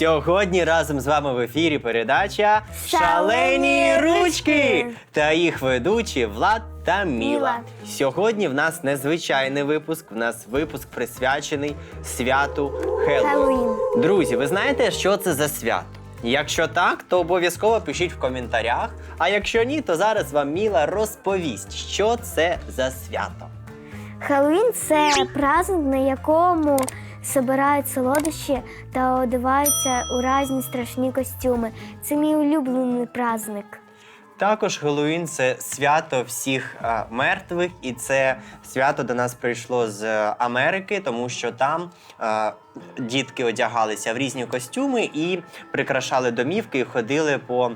Сьогодні разом з вами в ефірі передача «Шалені ручки» та їх ведучі Влад та Міла. Міла. Сьогодні в нас незвичайний випуск. В нас випуск присвячений святу Хеллоуін. Хеллоуін. Друзі, ви знаєте, що це за свято? Якщо так, то обов'язково пишіть в коментарях. А якщо ні, то зараз вам Міла розповість, що це за свято. Хеллоуін це праздник, на якому збирають солодощі та одягаються у різні страшні костюми. Це мій улюблений праздник. Також Хеллоуін це свято всіх е, мертвих, і це свято до нас прийшло з Америки, тому що там е, дітки одягалися в різні костюми і прикрашали домівки, і ходили по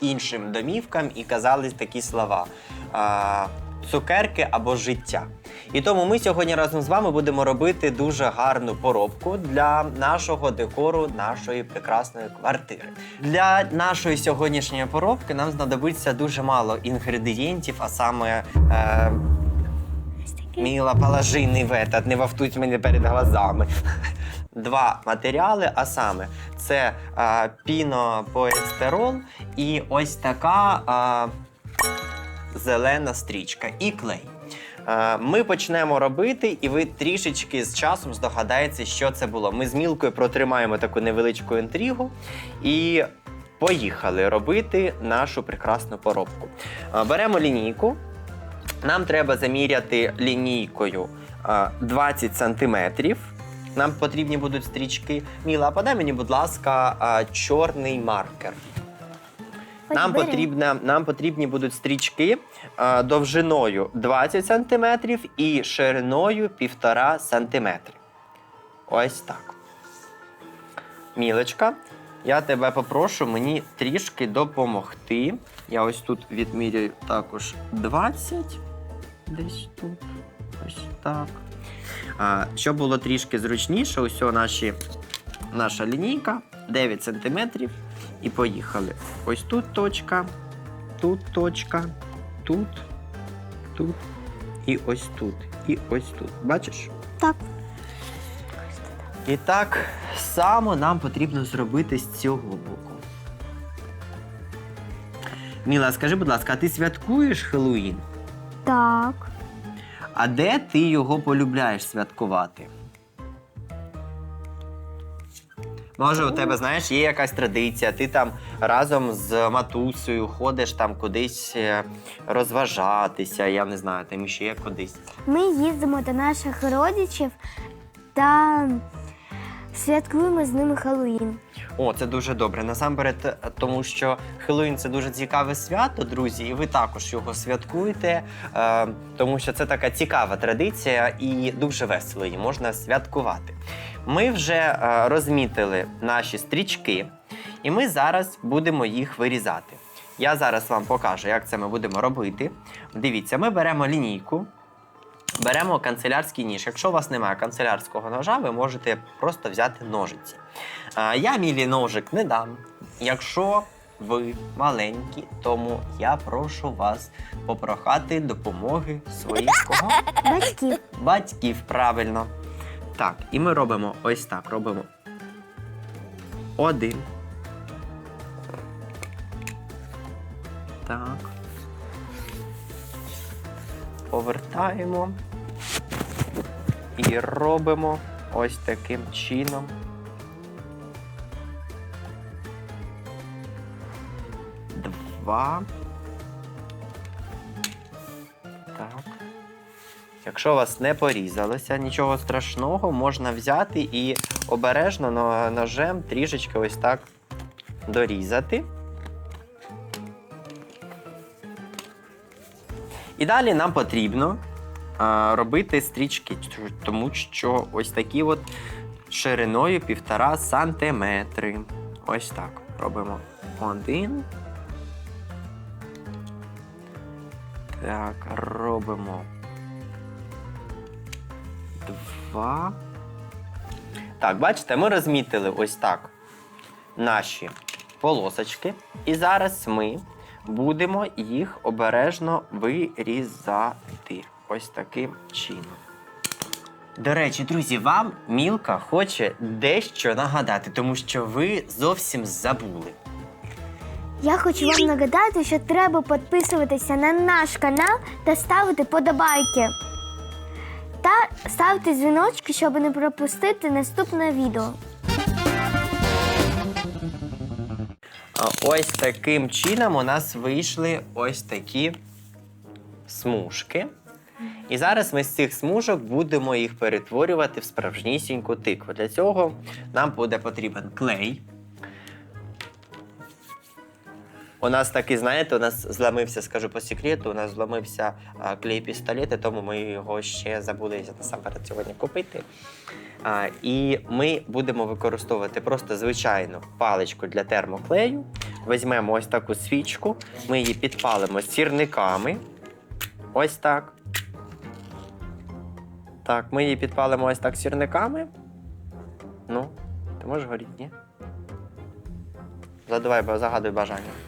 іншим домівкам і казали такі слова. е, Цукерки або життя. І тому ми сьогодні разом з вами будемо робити дуже гарну поробку для нашого декору, нашої прекрасної квартири. Для нашої сьогоднішньої поробки нам знадобиться дуже мало інгредієнтів, а саме е, Міла, положи не не вовтуть мене перед глазами. Два матеріали, а саме це е, пінополістирол і ось така е, зелена стрічка і клей. Е, Ми почнемо робити, і ви трішечки з часом здогадаєтеся, що це було. Ми з мілкою протримаємо таку невеличку інтригу і поїхали робити нашу прекрасну поробку. Е, Беремо лінійку. Нам треба заміряти лінійкою е, 20 сантиметрів. Нам потрібні будуть стрічки. Міла, подай мені, будь ласка, е, чорний маркер. Нам, потрібна, нам потрібні будуть стрічки е, довжиною 20 см і шириною 1,5 см. Ось так. Мілечка, я тебе попрошу мені трішки допомогти. Я ось тут відміряю також 20. Десь тут. Ось так. А, щоб було трішки зручніше, ось о наші, наша лінійка 9 см. І поїхали. Ось тут точка, тут точка, тут, тут і ось тут. І ось тут. Бачиш? Так. І так само нам потрібно зробити з цього боку. Міла, скажи, будь ласка, а ти святкуєш Хеллоуін? Так. А де ти його полюбляєш святкувати? Може, у тебе, знаєш, є якась традиція, ти там разом з матусею ходиш там кудись е, розважатися, я не знаю, там ще кудись. Ми їздимо до наших родичів та святкуємо з ними Хеллоуін. О, це дуже добре. Насамперед, е, тому що Хеллоуін це дуже цікаве свято, друзі, і ви також його святкуєте, е, тому що це така цікава традиція і дуже весело її можна святкувати. Ми вже е, розмітили наші стрічки, і ми зараз будемо їх вирізати. Я зараз вам покажу, як це ми будемо робити. Дивіться, ми беремо лінійку. Беремо канцелярський ніж. Якщо у вас немає канцелярського ножа, ви можете просто взяти ножиці. Я мілі ножик не дам. Якщо ви маленькі, тому я прошу вас попрохати допомоги своїх кого? Батьків. батьків. Правильно. Так, і ми робимо ось так. Робимо один. Так. Повертаємо. І робимо ось таким чином. Два. Так. Якщо у вас не порізалося, нічого страшного, можна взяти і обережно ножем трішечки ось так дорізати. І далі нам потрібно робити стрічки, тому що ось такі от шириною півтора сантиметри. Ось так. Робимо один. Так, робимо два. Так, бачите, ми розмітили ось так наші полосочки. І зараз ми будемо їх обережно вирізати. Ось таким чином. До речі, друзі, вам Мілка хоче дещо нагадати, тому що ви зовсім забули. Я хочу вам нагадати, що треба підписуватися на наш канал та ставити подобайки. Та ставити дзвіночки, щоб не пропустити наступне відео. Ось таким чином у нас вийшли ось такі смужки. І зараз ми з цих смужок будемо їх перетворювати в справжнісіньку тикву. Для цього нам буде потрібен клей. У нас такий, знаєте, у нас зламився, скажу по секрету, у нас зламився клей пістолет, і тому ми його ще забули насамперед сьогодні купити. А, і ми будемо використовувати просто звичайну паличку для термоклею. Візьмемо ось таку свічку, ми її підпалимо сірниками. Ось так. Так, ми її підпалимо ось так сірниками. Ну, ти можеш горіти, ні? Задавай, загадуй бажання.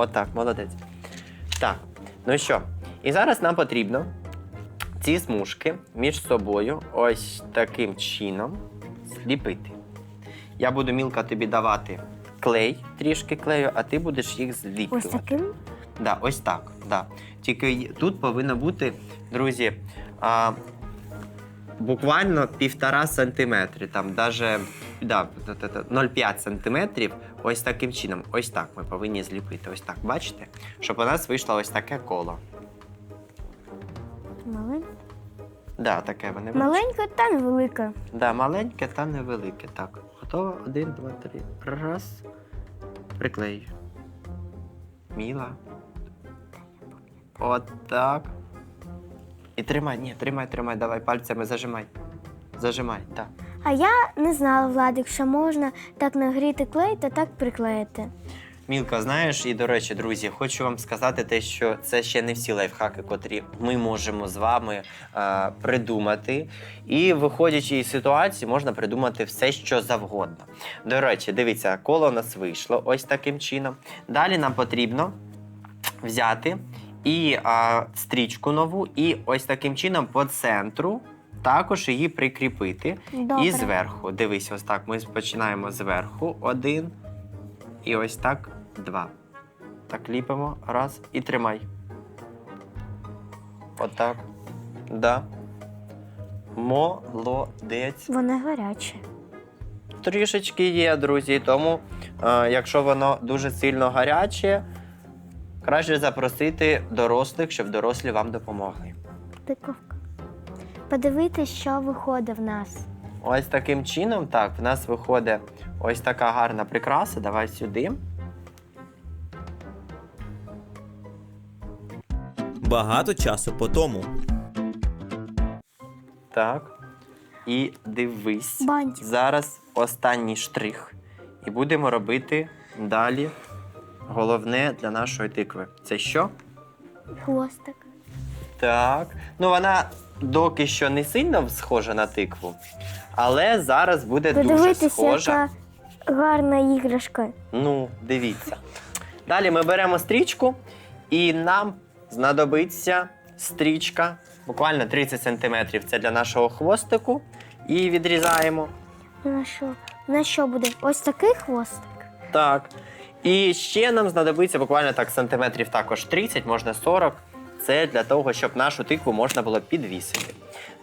Отак, молодець. Так, ну що, і зараз нам потрібно ці смужки між собою ось таким чином зліпити. Я буду мілка тобі давати клей, трішки клею, а ти будеш їх зліплювати. Ось таким. Да, ось так. Да. Тільки тут повинно бути, друзі, а, буквально півтора сантиметри, там даже да, т- т- т- 0,5 сантиметрів. Ось таким чином. Ось так ми повинні зліпити. Ось так, бачите? Щоб у нас вийшло ось таке коло. Малень- Да, таке вони Маленьке та невелике. Да, маленьке та невелике. Так. Готово? Один, два, три. Раз. Приклею. Міла. От так. І тримай, ні, тримай, тримай, давай пальцями зажимай. Зажимай, так. А я не знала, Владик, що можна так нагріти клей та так приклеїти. Мілка, знаєш, і до речі, друзі, хочу вам сказати те, що це ще не всі лайфхаки, котрі ми можемо з вами е, придумати. І виходячи із ситуації, можна придумати все, що завгодно. До речі, дивіться, коло у нас вийшло ось таким чином. Далі нам потрібно взяти і а, стрічку нову, і ось таким чином по центру також її прикріпити. Добре. І зверху. Дивись, ось так. Ми починаємо зверху. Один. І ось так два. Так ліпимо. Раз. І тримай. Отак. Да. Молодець. Воно гаряче. Трішечки є, друзі. Тому, е, якщо воно дуже сильно гаряче, краще запросити дорослих, щоб дорослі вам допомогли. Тиковка. Подивіться, що виходить в нас. Ось таким чином, так, в нас виходить ось така гарна прикраса. Давай сюди. Багато часу по тому. Так. І дивись. Бантик. Зараз останній штрих. І будемо робити далі головне для нашої тикви. Це що? Хвостик. Так. Ну, вона доки що не сильно схожа на тикву, але зараз буде дуже Подивитися, схожа. яка гарна іграшка. Ну, дивіться. Далі ми беремо стрічку, і нам знадобиться стрічка, буквально 30 см. Це для нашого хвостику. І відрізаємо. На що? На що буде? Ось такий хвостик. Так. І ще нам знадобиться буквально так сантиметрів також 30, можна 40. Це для того, щоб нашу тикву можна було підвісити.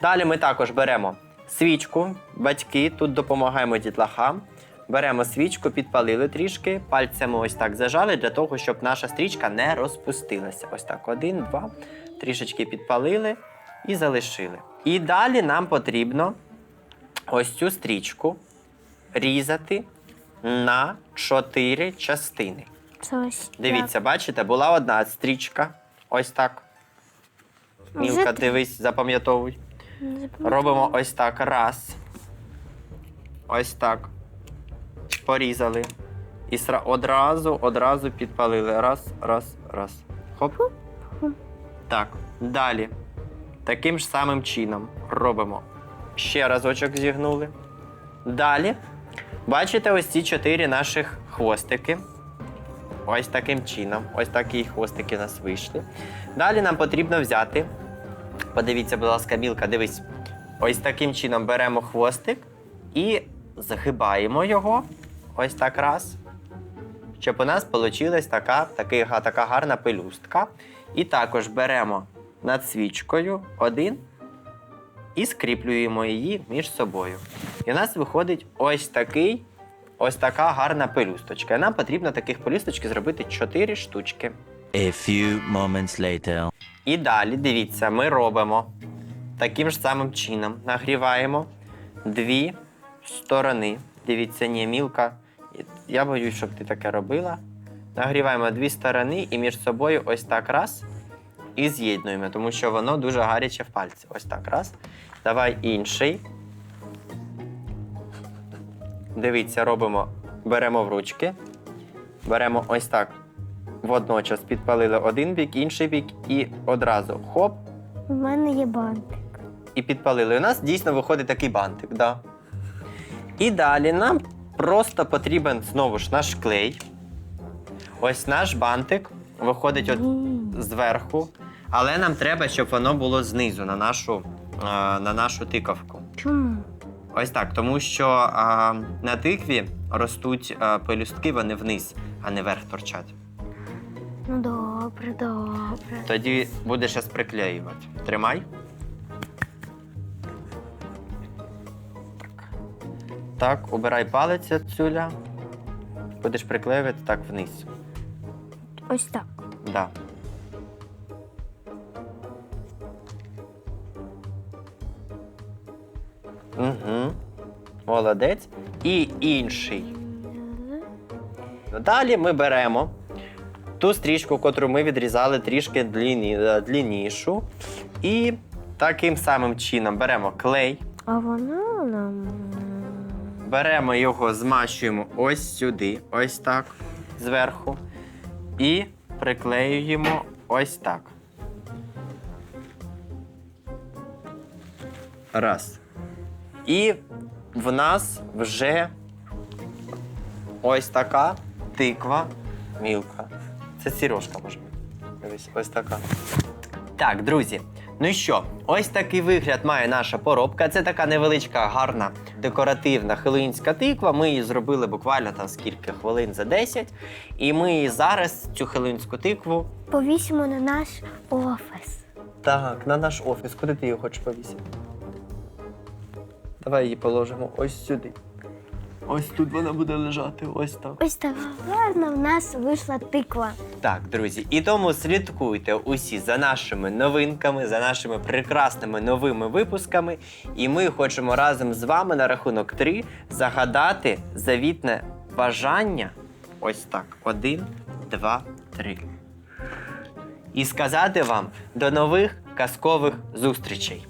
Далі ми також беремо свічку, батьки, тут допомагаємо дітлахам. Беремо свічку, підпалили трішки, пальцями ось так зажали, для того, щоб наша стрічка не розпустилася. Ось так, один, два, трішечки підпалили і залишили. І далі нам потрібно ось цю стрічку різати на чотири частини. Це ось. Дивіться, бачите, була одна стрічка. Ось так. Мілка, дивись, запам'ятовуй. Робимо ось так. Раз. Ось так. Порізали. І сра- одразу, одразу підпалили. Раз, раз, раз. Хоп. Так. Далі. Таким ж самим чином робимо. Ще разочок зігнули. Далі. Бачите ось ці чотири наших хвостики. Ось таким чином. Ось такі хвостики у нас вийшли. Далі нам потрібно взяти Подивіться, будь ласка, білка, дивись. Ось таким чином беремо хвостик і загибаємо його. Ось так раз. Щоб у нас вийшла така, такий, га- така гарна пелюстка. І також беремо над свічкою один і скріплюємо її між собою. І у нас виходить ось такий, ось така гарна пелюсточка. І нам потрібно таких пелюсточки зробити 4 штучки. A few moments later. І далі, дивіться, ми робимо таким ж самим чином. Нагріваємо дві сторони. Дивіться, ні, мілка. Я боюсь, щоб ти таке робила. Нагріваємо дві сторони і між собою ось так раз. І з'єднуємо, тому що воно дуже гаряче в пальці. Ось так раз. Давай інший. Дивіться, робимо, беремо в ручки. Беремо ось так. Водночас підпалили один бік, інший бік, і одразу хоп, У мене є бантик. і підпалили. У нас дійсно виходить такий бантик. Да. І далі нам просто потрібен знову ж наш клей. Ось наш бантик виходить от зверху, але нам треба, щоб воно було знизу на нашу, е, на нашу тиковку. Чому? Ось так, тому що а, на тикві ростуть а, пелюстки, вони вниз, а не вверх торчать. Ну добре, добре. Тоді будеш зараз приклеювати. Тримай. Так, убирай палець цюля. Будеш приклеювати так вниз. Ось так. Да. Угу. Молодець. І інший. Далі ми беремо ту стрічку, котру ми відрізали трішки длінні, е, дліннішу. І таким самим чином беремо клей, А воно нам. беремо його, змащуємо ось сюди, ось так, зверху. І приклеюємо ось так. Раз. І в нас вже ось така тиква мілка. Це сірожка може бути. Дивись, ось така. Так, друзі. Ну що, ось такий вигляд має наша поробка. Це така невеличка, гарна, декоративна хеллоїнська тиква. Ми її зробили буквально там скільки хвилин за 10. І ми зараз цю хеллоїнську тикву. Повісимо на наш офіс. Так, на наш офіс. Куди ти її хочеш повісити? Давай її положимо ось сюди. Ось тут вона буде лежати, ось так. Ось так гарно в нас вийшла тиква. Так, друзі, і тому слідкуйте усі за нашими новинками, за нашими прекрасними новими випусками. І ми хочемо разом з вами на рахунок 3 загадати завітне бажання. Ось так. Один, два, три. І сказати вам до нових казкових зустрічей.